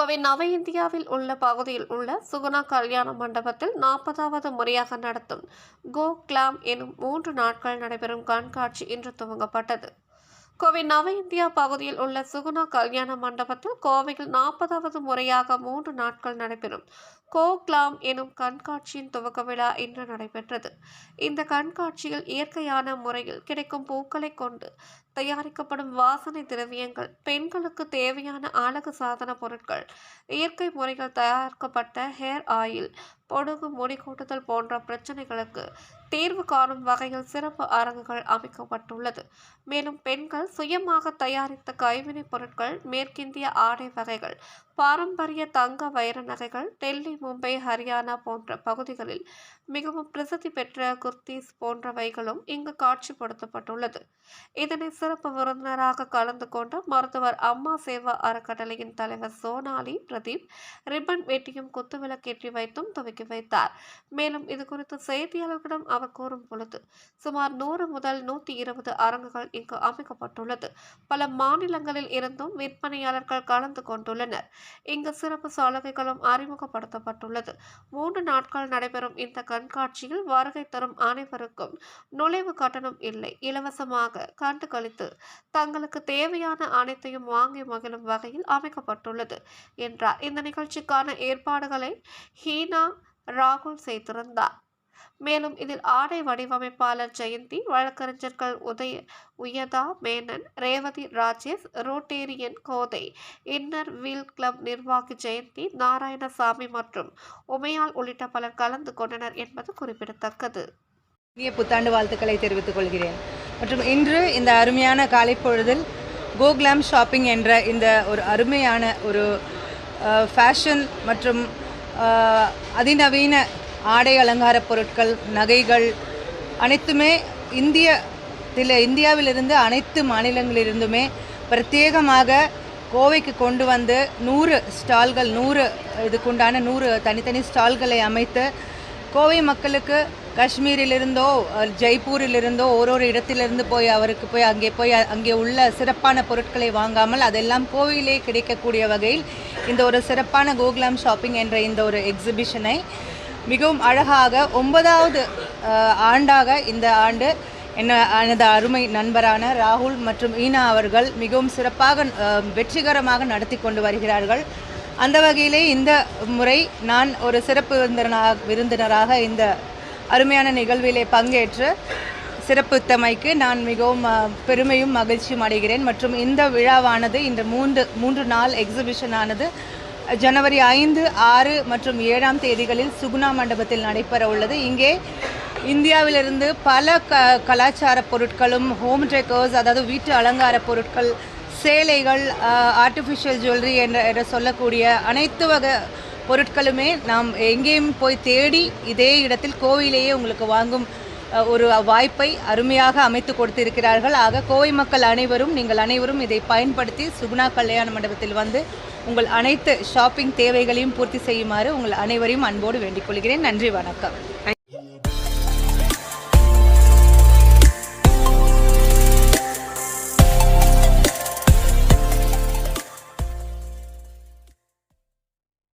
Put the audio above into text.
கோவை நவ இந்தியாவில் உள்ள பகுதியில் உள்ள சுகுணா கல்யாண மண்டபத்தில் நாற்பதாவது முறையாக நடத்தும் கோ கிளாம் எனும் மூன்று நாட்கள் நடைபெறும் கண்காட்சி இன்று துவங்கப்பட்டது. கோவை நவ இந்தியா பகுதியில் உள்ள சுகுணா கல்யாண மண்டபத்தில் கோவையில் நாற்பதாவது முறையாக மூன்று நாட்கள் நடைபெறும் கோ கிளாம் எனும் கண்காட்சியின் துவக்க விழா இன்று நடைபெற்றது. இந்த கண்காட்சியில் இயற்கையான முறையில் கிடைக்கும் பூக்களை கொண்டு தயாரிக்கப்படும் வாசனை திரவியங்கள் பெண்களுக்கு தேவையான அழகு சாதன பொருட்கள் இயற்கை முறைகள் தயாரிக்கப்பட்ட ஹேர் ஆயில் பொடுகு முடி கூட்டுதல் போன்ற பிரச்சனைகளுக்கு தீர்வு காணும் வகையில் சிறப்பு அரங்குகள் அமைக்கப்பட்டுள்ளது. மேலும் பெண்கள் சுயமாக தயாரித்த கைவினைப் பொருட்கள் மேற்கிந்திய ஆடை வகைகள் பாரம்பரிய தங்க வைர நகைகள் டெல்லி மும்பை ஹரியானா போன்ற பகுதிகளில் மிகவும் பிரசித்தி பெற்ற குர்தீஸ் போன்றவைகளும் இங்கு காட்சிப்படுத்தப்பட்டுள்ளது. இதனை சிறப்பு விருந்தினராக கலந்து கொண்ட மருத்துவர் அம்மா சேவா அறக்கட்டளையின் தலைவர் சோனாலி பிரதீப் ரிப்பன் வெட்டியும் குத்துவிளக்கேற்றி வைத்தும் துவக்கி வைத்தார். மேலும் இது குறித்து செய்தியாளர்களிடம் அவர் கூறும் பொழுது சுமார் நூறு முதல் நூற்றி இருபது அரங்குகள் இங்கு அமைக்கப்பட்டுள்ளது. பல மாநிலங்களில் இருந்தும் விற்பனையாளர்கள் கலந்து கொண்டுள்ளனர். இங்கு சிறப்பு சலுகைகளும் அறிமுகப்படுத்தப்பட்டுள்ளது. மூன்று நாட்கள் நடைபெறும் இந்த கண்காட்சியில் வருகை தரும் அனைவருக்கும் நுழைவு கட்டணம் இல்லை. இலவசமாக கண்டு கழித்து தங்களுக்கு தேவையான அனைத்தையும் வாங்கி மகிழும் வகையில் அமைக்கப்பட்டுள்ளது என்றார். இந்த நிகழ்ச்சிக்கான ஏற்பாடுகளை ஹீனா ராகுல் செய்திருந்தார். மேலும் இதில் ஆடை வடிவமைப்பாளர் ஜெயந்தி வழக்கறிஞர்கள் உதய உயதா Menon Revathi Rajesh rotarian Kothai inner wheel club நிர்வாகி ஜெயந்தி நாராயணசாமி மற்றும் உமையால் உள்ளிட்ட பலர் கலந்து கொண்டனர் என்பது குறிப்பிடத்தக்கது. இனிய புத்தாண்டு வாழ்த்துக்களை தெரிவித்துக் கொள்கிறேன். மற்றும் இன்று இந்த அருமையான காலை பொழுதில் கோக்லாம் ஷாப்பிங் என்ற இந்த ஒரு அருமையான ஒரு ஃபேஷன் மற்றும் அதிநவீன ஆடை அலங்கார பொருட்கள் நகைகள் அனைத்துமே இந்திய தில இந்தியாவிலிருந்து அனைத்து மாநிலங்களிலிருந்துமே பிரத்யேகமாக கோவைக்கு கொண்டு வந்து நூறு ஸ்டால்கள் நூறு இதுக்குண்டான நூறு தனித்தனி ஸ்டால்களை அமைத்து கோவை மக்களுக்கு காஷ்மீரிலிருந்தோ ஜெய்ப்பூரிலிருந்தோ ஒரு ஒரு இடத்திலிருந்து போய் அவருக்கு போய் அங்கே போய் அங்கே உள்ள சிறப்பான பொருட்களை வாங்காமல் அதெல்லாம் கோவிலே கிடைக்கக்கூடிய வகையில் இந்த ஒரு சிறப்பான கோகுலாம் ஷாப்பிங் என்ற இந்த ஒரு எக்ஸிபிஷனை மிகவும் அழகாக ஒன்பதாவது ஆண்டாக இந்த ஆண்டு என்ன எனது அருமை நண்பரான ராகுல் மற்றும் ஈனா அவர்கள் மிகவும் சிறப்பாக வெற்றிகரமாக நடத்தி கொண்டு வருகிறார்கள். அந்த வகையிலே இந்த முறை நான் ஒரு சிறப்பு விருந்தினராக விருந்தினராக இந்த அருமையான நிகழ்விலே பங்கேற்று சிறப்புத்தமைக்கு நான் மிகவும் பெருமையும் மகிழ்ச்சியும் அடைகிறேன். மற்றும் இந்த விழாவானது இந்த மூன்று மூன்று நாள் எக்ஸிபிஷனானது ஜனவரி ஐந்து ஆறு மற்றும் ஏழாம் தேதிகளில் சுகுணா மண்டபத்தில் நடைபெற உள்ளது. இங்கே இந்தியாவிலிருந்து பல க கலாச்சார பொருட்களும் ஹோம் டெக்கர்ஸ் அதாவது வீட்டு அலங்கார பொருட்கள் சேலைகள் ஆர்டிஃபிஷியல் ஜுவல்லரி என்ற என்ற சொல்லக்கூடிய அனைத்து வகை பொருட்களுமே நாம் எங்கேயும் போய் தேடி இதே இடத்தில் கோவிலேயே உங்களுக்கு வாங்கும் ஒரு வாய்ப்பை அருமையாக அமைத்து கொடுத்திருக்கிறார்கள். ஆக கோவை மக்கள் அனைவரும் நீங்கள் அனைவரும் இதை பயன்படுத்தி சுகுணா கல்யாண மண்டபத்தில் வந்து உங்கள் அனைத்து ஷாப்பிங் தேவைகளையும் பூர்த்தி செய்யுமாறு உங்கள் அனைவரையும் அன்போடு வேண்டிக் கொள்கிறேன். நன்றி வணக்கம்.